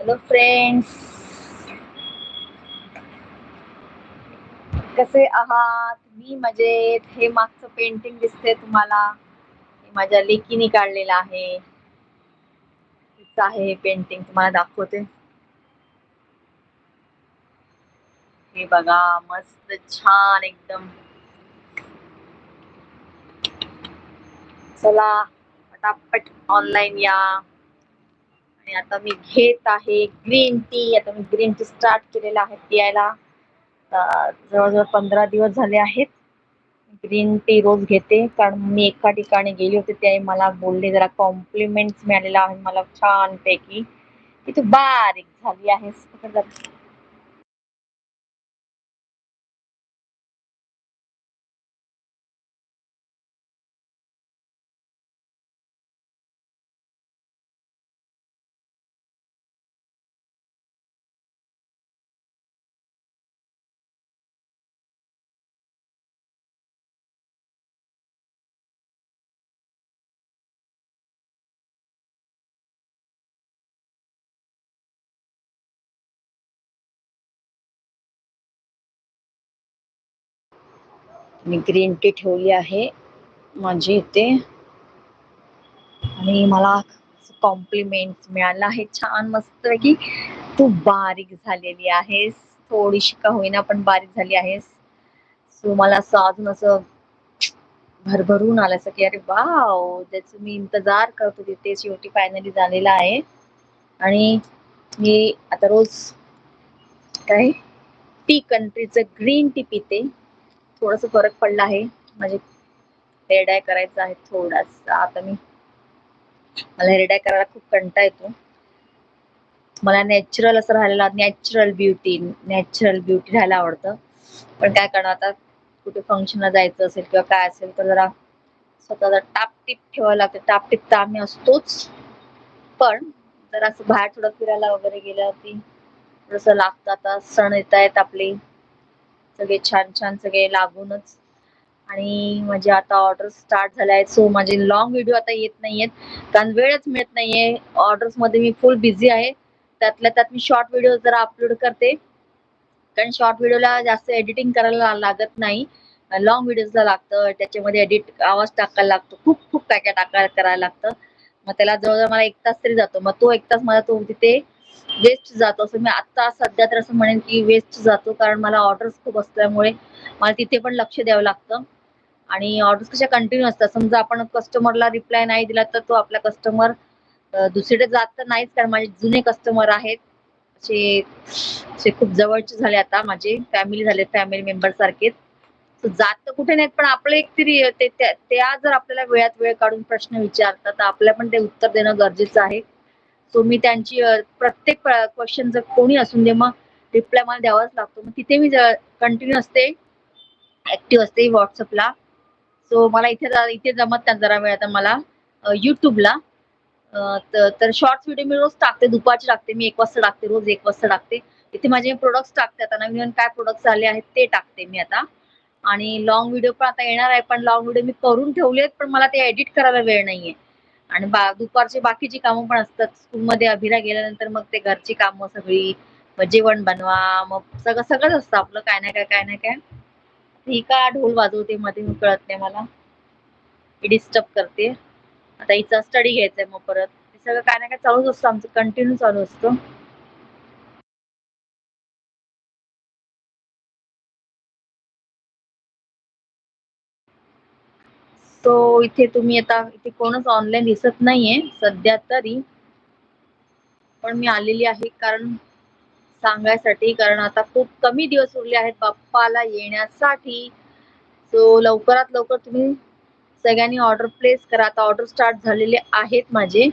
Hello friends कसे आहात? मी मजेत. हे मागचं पेंटिंग दिसते तुम्हाला. माझ्या लेकीने काढलेलं आहे. आहे हे पेंटिंग तुम्हाला दाखवते. हे बघा मस्त छान एकदम. चला पटापट ऑनलाईन या. आणि आता मी घेत आहे ग्रीन टी आता मी ग्रीन टी स्टार्ट केलेला आहे पियायला. जवळजवळ पंधरा दिवस झाले आहेत. ग्रीन टी रोज घेते. कारण मी एका ठिकाणी गेली होते ते मला बोलले जरा कॉम्प्लिमेंट्स मिळालेला आहे मला छान पैकी की तू बारीक झाली आहेस मी ग्रीन टी ठेवली आहे माझी इथे. आणि मला कॉम्प्लिमेंट मिळालं आहे. छान मस्त की तू बारीक झालेली आहेस. थोडीशी का होईना पण बारीक झाली आहेस. सो मला असं अजून असं भरभरून आलं असं की अरे वाव त्याचं मी इंतजार करत होते. ते शेवटी फायनली झालेलं आहे. आणि मी आता रोज काय टी कंट्रीचं ग्रीन टी पिते. थोडस फरक पडला आहे. म्हणजे हेअर डाय करायचं आहे थोडासा. आता मी मला हेअर डाय करायला खूप कंटा येतो. मला नॅचरल असं राहायला नॅचरल ब्युटी नॅचरल ब्युटी राहायला आवडतं. पण काय करणार आता कुठे फंक्शनला जायचं असेल किंवा काय असेल तर जरा स्वतःला टापटीप ठेवायला लागते. टापटीप तर आम्ही असतोच. पण जर असं बाहेर थोडं फिरायला वगैरे गेल्यावरती थोडस लागतं आता सण येत आहेत आपले. सगळे छान छान सगळे लागूनच. आणि म्हणजे माझे आता ऑर्डर स्टार्ट झाल्या आहेत सो माझे लॉंग व्हिडिओ आता येत नाहीयेत. कारण वेळच मिळत नाहीये. ऑर्डर्समध्ये मी फुल बिझी आहे. त्यातल्या त्यात मी शॉर्ट व्हिडिओ जरा अपलोड करते. कारण शॉर्ट व्हिडिओला जास्त एडिटिंग करायला लागत नाही. लॉंग व्हिडिओजला लागतं. त्याच्यामध्ये एडिट आवाज टाकायला लागतो. खूप खूप काय काय टाकायला करायला लागतं. मग त्याला जवळजवळ मला एक तास तरी जातो. मग तो एक तास मला तो तिथे वेस्ट जातो. असं मी आत्ता सध्या तर असं म्हणेन की वेस्ट जातो कारण मला ऑर्डर्स खूप असल्यामुळे मला तिथे पण लक्ष द्यावं लागतं. आणि ऑर्डर्स कशा कंटिन्यू असतात. समजा आपण कस्टमरला रिप्लाय नाही दिला तर तो आपला कस्टमर दुसरीकडे जात तर नाहीच कारण माझे जुने कस्टमर आहेत. असे खूप जवळचे झाले आता माझे. फॅमिली झाले फॅमिली मेंबर सारखेच. जात तर कुठे नाहीत पण आपलं एक तरी त्या जर आपल्याला वेळात वेळ काढून प्रश्न विचारतात तर आपल्याला पण ते उत्तर देणं गरजेचं आहे. सो मी त्यांची प्रत्येक क्वेश्चन जर कोणी असून दे मग रिप्लाय मला द्यावाच लागतो. मग तिथे मी कंटिन्यू असते ऍक्टिव्ह असते व्हॉट्सअपला सो मला इथे इथे जमत नाही जरा वेळ आता मला युट्यूबला तर शॉर्ट्स व्हिडिओ मी रोज टाकते दुपारची टाकते मी एक वाजता टाकते रोज एक वाजता टाकते. इथे माझे प्रोडक्ट्स टाकते आता नवीन काय प्रोडक्ट्स आले आहेत ते टाकते मी आता. आणि लॉंग व्हिडिओ पण आता येणार आहे पण लॉंग व्हिडिओ मी करून ठेवलेत पण मला ते एडिट करायला वेळ नाहीये. आणि बा दुपारची बाकीची कामं पण असतात. स्कूलमध्ये अभिरा गेल्यानंतर मग ते घरची कामं सगळी जेवण बनवा मग सगळं सगळंच असतं आपलं काय नाही काय काय नाही काय. ही का ढोल वाजवते मध्ये कळत नाही मला. डिस्टर्ब करते. आता हिचा स्टडी घ्यायचंय मग परत. सगळं काय ना काय चालूच असतं आमचं कंटिन्यू चालू असतं. सो इथे तुम्ही आता इथे कोणच ऑनलाईन दिसत नाहीये सध्या तरी. पण मी आलेली आहे कारण सांगायसाठी कारण आता खूप कमी दिवस उरले आहेत बाप्पाला येण्यासाठी. सो लवकरात लवकर तुम्ही सगळ्यांनी ऑर्डर प्लेस करा. आता ऑर्डर स्टार्ट झालेले आहेत माझे.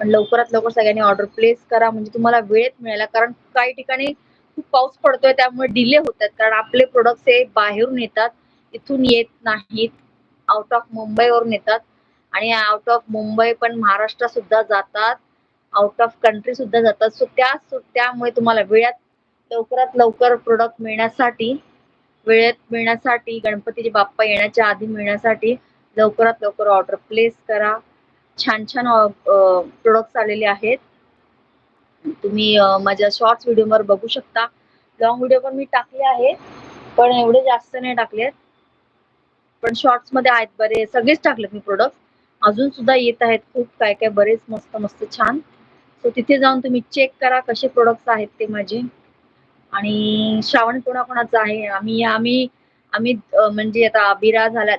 पण लवकरात लवकर सगळ्यांनी ऑर्डर प्लेस करा. म्हणजे तुम्हाला वेळेत मिळाला कारण काही ठिकाणी खूप पाऊस पडतोय त्यामुळे डिले होतात. कारण आपले प्रोडक्ट्स हे बाहेरून येतात इथून येत नाहीत. आउट ऑफ मुंबईवरून येतात. आणि आउट ऑफ मुंबई पण महाराष्ट्र सुद्धा जातात. आउट ऑफ कंट्री सुद्धा जातात. सो त्या त्यामुळे तुम्हाला वेळात लवकरात लवकर प्रोडक्ट मिळण्यासाठी वेळेत मिळण्यासाठी गणपतीचे बाप्पा येण्याच्या आधी मिळण्यासाठी लवकरात लवकर ऑर्डर प्लेस करा. छान छान प्रोडक्ट्स आलेले आहेत. तुम्ही माझ्या शॉर्ट्स व्हिडिओवर बघू शकता. लॉंग व्हिडिओ पण मी टाकले आहे पण एवढे जास्त नाही टाकले पण शॉर्ट्समध्ये आहेत बरे सगळेच टाकलेत मी प्रोडक्ट अजून सुद्धा येत आहेत खूप काय काय बरेच मस्त मस्त छान. सो तिथे जाऊन तुम्ही चेक करा कसे प्रोडक्ट्स आहेत ते माझे. आणि श्रावण कोणाकोणाचं आहे आम्ही आम्ही आम्ही म्हणजे आता अबिरा झाल्या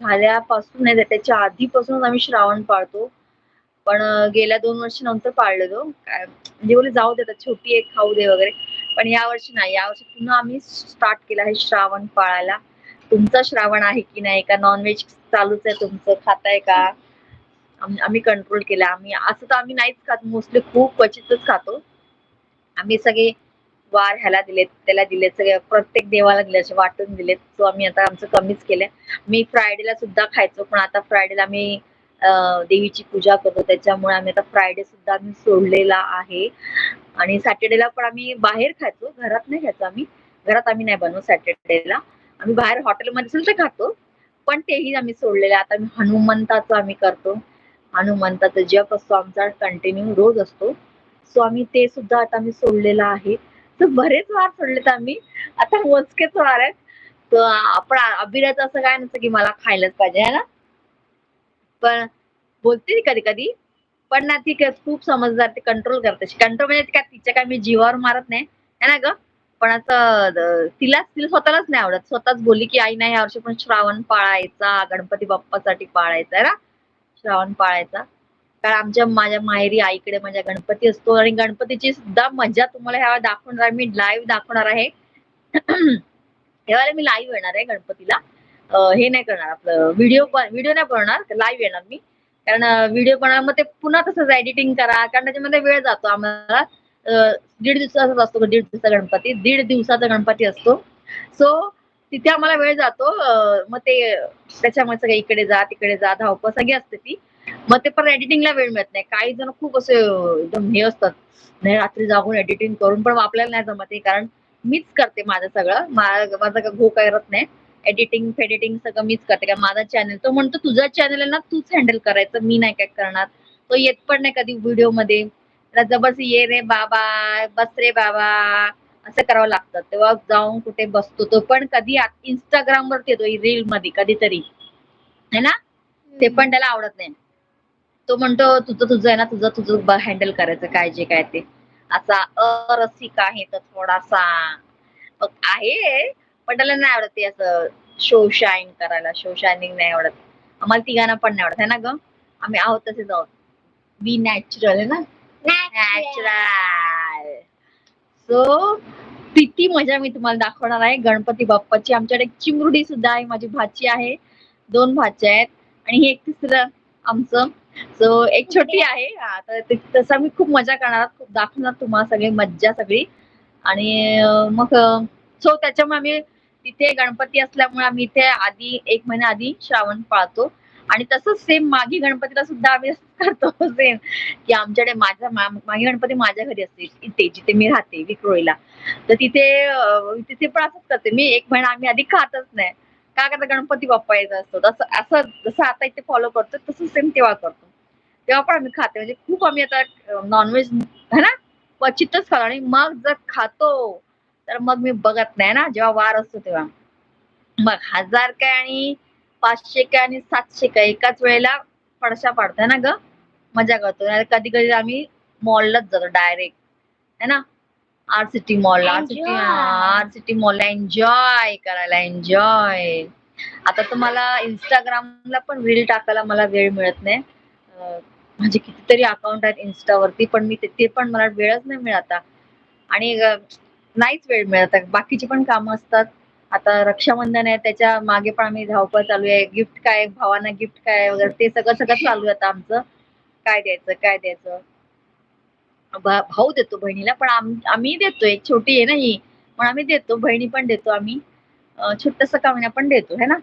झाल्यापासून नाही त्याच्या आधीपासूनच आम्ही श्रावण पाळतो. पण गेल्या दोन वर्षानंतर पाळलेलो काय म्हणजे बोले जाऊ दे आता छोटी एक खाऊ दे वगैरे. पण या वर्षी नाही या वर्षी पुन्हा आम्ही स्टार्ट केलं आहे श्रावण पाळायला. तुमचा श्रावण आहे की नाही? का नॉनव्हेज चालूच आहे तुमचं? खाताय का? आम्ही कंट्रोल केलं. आम्ही असं तर आम्ही नाहीच खात. मोस्टली खूप क्वचितच खातो. आम्ही सगळे वार ह्याला दिलेत त्याला दिलेत. सगळे प्रत्येक देवाला दिले असे वाटून दिलेत. सो आम्ही आता आमचं कमीच केलंय. मी फ्रायडेला सुद्धा खायचो पण आता फ्रायडेला आम्ही देवीची पूजा करतो. त्याच्यामुळे आम्ही आता फ्रायडे सुद्धा आम्ही सोडलेला आहे. आणि सॅटर्डेला पण आम्ही बाहेर खायचो. घरात नाही खायचो आम्ही. घरात आम्ही नाही बनवू सॅटर्डेला आम्ही बाहेर हॉटेलमध्ये सुद्धा खातो. पण तेही आम्ही सोडलेले आता आम्ही हनुमंताचं आम्ही करतो. हनुमंताचा जप असतो. आमचा कंटिन्यू रोज असतो. सो आम्ही ते सुद्धा आता आम्ही सोडलेलं आहे. तर बरेच वार सोडलेत आम्ही. आता मोजकेच वार आहेत. तर आपण अभिराचं असं काय नसतं की मला खायलाच पाहिजे है ना? पण बोलते कधी कधी. पण ना ती खूप समजदार ते कंट्रोल करते. कंट्रोल म्हणजे काय? तिच्या काय मी जीवावर मारत नाही. है ना ग? पण आता तिलाच तिला स्वतःलाच नाही आवडत. स्वतःच बोलली की आई नाही यावर्षी पण श्रावण पाळायचा गणपती बाप्पासाठी पाळायचा. आहे ना? श्रावण पाळायचा. कारण आमच्या माझ्या माहेरी आईकडे माझ्या गणपती असतो आणि गणपतीची सुद्धा मजा तुम्हाला ह्या दाखवणार आहे. मी लाईव्ह दाखवणार आहे. ह्यावेळेला मी लाईव्ह येणार आहे गणपतीला. हे नाही करणार आपलं. व्हिडिओ व्हिडिओ नाही बनवणार. लाईव्ह येणार मी. कारण व्हिडिओ बनवणार मग ते पुन्हा तसंच एडिटिंग करा. कारण त्याच्यामध्ये वेळ जातो आम्हाला. दीड दिवसाचाच असतो दीड दिवसाचा गणपती. दीड दिवसाचा गणपती असतो. सो तिथे आम्हाला वेळ जातो. मग ते त्याच्यामुळे सगळे इकडे जा तिकडे जा धावपळ सगळी असते ती. मग ते पण एडिटिंगला वेळ मिळत नाही. काही जण खूप असे एकदम हे असतात. नाही रात्री जागून एडिटिंग करून पण आपल्याला नाही जमत कारण मीच करते माझं सगळं. मा- माझं काय घो करत नाही. एडिटिंग फेडिटिंग सगळं मीच करते. कारण माझा चॅनल तो म्हणतो तुझा चॅनल आहे ना तूच हँडल करायचं. मी नाही काय करणार. तो येत पण नाही कधी व्हिडिओमध्ये. त्याला ये रे बाबा बस रे बाबा असं करावं लागतं. तेव्हा जाऊन कुठे बसतो तो. पण कधी इंस्टाग्राम वरती येतो रील मध्ये कधीतरी. है ना? ते पण त्याला आवडत नाही. तो म्हणतो तुझं तुझं आहे ना तुझं तुझं हँडल करायचं काय जे काय ते. असा अरसिक आहे तर थोडासा. आहे पण त्याला नाही आवडत ते असं शो शाईन करायला. शो शायनिंग नाही आवडत. आम्हाला तिघांना पण नाही आवडत. है ना ग? आम्ही आहोत तसेच आहोत बी नॅचरल आहे ना? नॅचरल सो किती मजा मी तुम्हाला दाखवणार आहे. गणपती बाप्पाची आमच्याकडे एक चिमरुडी सुद्धा आहे. माझी भाची आहे. दोन भाच्या आहेत. आणि हे एक तिसरं आमचं. सो एक छोटी आहे. तर तसं मी खूप मजा करणार खूप दाखवणार तुम्हाला सगळी मज्जा सगळी. आणि मग सो त्याच्यामुळे आम्ही तिथे गणपती असल्यामुळे आम्ही इथे आधी एक महिना आधी श्रावण पाळतो. आणि तसंच सेम मागी गणपतीला सुद्धा आम्ही करतो सेम की आमच्याकडे माझा मागी गणपती माझ्या घरी असते इथे जिथे मी राहते विक्रोळीला. तर तिथे तिथे पण असंच करते. मी एक महिना आम्ही आधी खातच नाही. का करता? गणपती बाप्पा येत असतो. तसं असं जसं आता इथे फॉलो करतो तसं सेम तेव्हा करतो. तेव्हा पण आम्ही खाते. म्हणजे खूप आम्ही आता नॉनव्हेज है ना? क्वचितच खातो. आणि मग जर खातो तर मग मी बघत नाही ना जेव्हा वार असतो तेव्हा. मग हजार काय आणि पाचशे काय आणि सातशे काय? एकाच वेळेला पडशा पाडतोय ना ग? मजा करतो कधी कधी आम्ही मॉललाच जातो डायरेक्ट है ना? R city mall R city. R city मॉलला enjoy करायला एन्जॉय आता तुम्हाला इंस्टाग्रामला पण रील टाकायला मला वेळ मिळत नाही. माझे कितीतरी अकाउंट आहेत इन्स्टावरती पण मी ते पण मला वेळच नाही मिळत. आणि नाहीच वेळ मिळत. बाकीची पण कामं असतात. आता रक्षाबंधन आहे त्याच्यामागे पण आम्ही धावपळ चालू आहे. गिफ्ट काय भावांना गिफ्ट काय वगैरे ते सगळं सगळं चालू आहे आता आमचं. काय द्यायचं काय द्यायचं? भाऊ देतो बहिणीला पण आम्ही देतो एक छोटी आहे ना ही पण आम्ही देतो. बहिणी पण देतो आम्ही. छोटस कामण्या पण देतो है ना?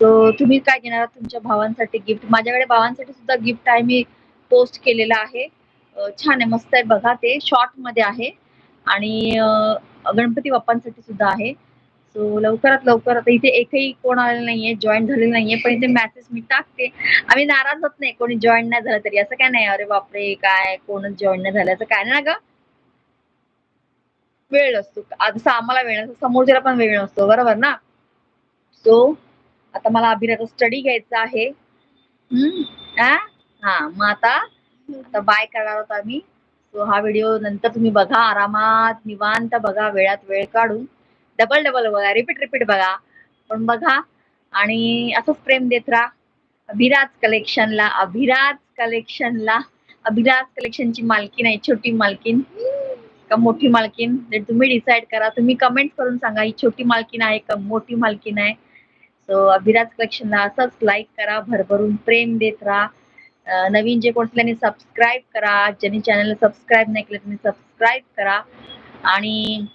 सो तुम्ही काय घेणार आहात तुमच्या भावांसाठी गिफ्ट माझ्याकडे भावांसाठी सुद्धा गिफ्ट आहे. मी पोस्ट केलेलं आहे. छान आहे मस्त आहे. बघा ते शॉर्टमध्ये आहे. आणि गणपती बाप्पांसाठी सुद्धा आहे. सो लवकरात लवकर आता इथे एकही कोण आलेलं नाहीये जॉईन झालेलं नाहीये पण इथे मेसेज मी टाकते. आम्ही नाराज होत नाही कोणी जॉईन नाही झालं तरी. असं काय नाही अरे बापरे काय कोणच जॉईन नाही झालं असं काय नाही ना ग? वेळ असतो जसं आम्हाला वेळ नसतो. समोरच्याला पण वेळ नसतो बरोबर ना? सो आता मला अभिराचा स्टडी घ्यायचा आहे. हा? मग आता आता बाय करणार आहोत आम्ही. सो हा व्हिडिओ नंतर तुम्ही बघा आरामात निवांत बघा वेळात वेळ काढून. डबल डबल बघा. रिपीट रिपीट बघा. पण बघा. आणि असंच प्रेम देत राहा. अभिराज कलेक्शनला अभिराज कलेक्शनला अभिराज कलेक्शनची मालकीन आहे छोटी मालकीन. का मोठी मालकीन? तुम्ही डिसाईड करा तुम्ही कमेंट करून सांगा ही छोटी मालकीन आहे का मोठी मालकीन आहे? सो अभिराज कलेक्शनला असंच लाईक करा भरभरून प्रेम देत राहा. नवीन जे कोण त्यांनी सबस्क्राईब करा ज्यांनी चॅनलला सबस्क्राईब नाही केलं त्यांनी सबस्क्राईब करा. आणि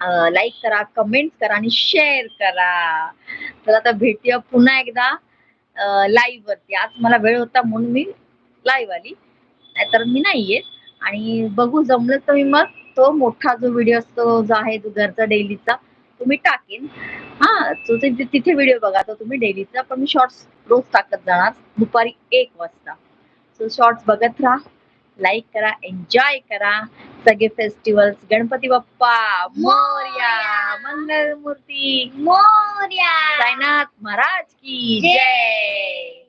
लाईक करा कमेंट करा आणि शेअर करा. तर आता भेटूया पुन्हा एकदा लाईव्ह वरती. आज मला वेळ होता म्हणून मी लाईव्ह आली. नाहीतर मी नाही येत आणि बघू जमलं तर मी मग तो मोठा जो व्हिडिओ असतो जो आहे जो घरचा डेलीचा तो मी टाकेन. हा तो तिथे व्हिडिओ बघा. तो तुम्ही डेलीचा पण मी शॉर्ट्स रोज टाकत जाणार. दुपारी एक वाजता. सो शॉर्ट्स बघत राहा. लाईक करा एन्जॉय करा. सगळे फेस्टिवल्स गणपती बाप्पा मोर्या मंगलमूर्ती. मोर्या. साईनाथ महाराज की. जय.